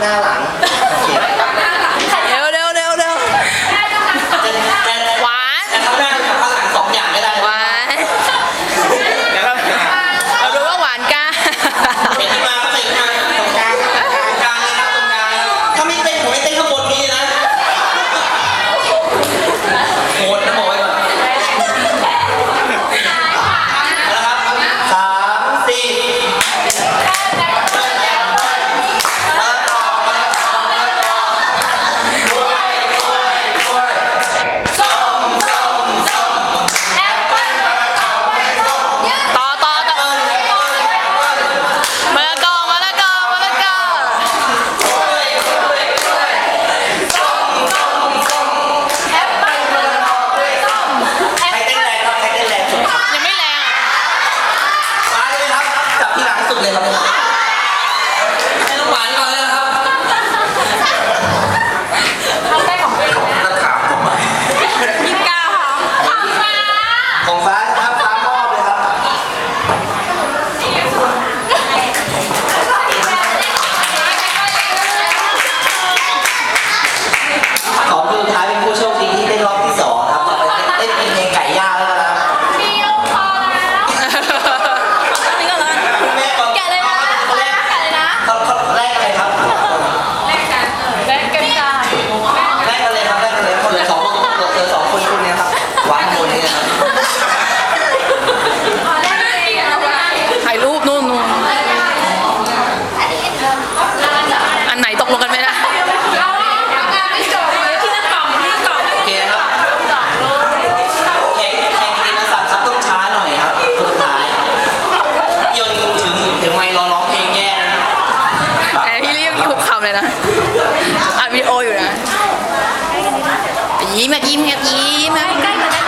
那น้ เลยครับจับที่หลังสุดเลยครับ ยิ้มแบบยิ้มแบบยิ้มแบบ ใกล้ๆกว่านั้นอีกหน่อย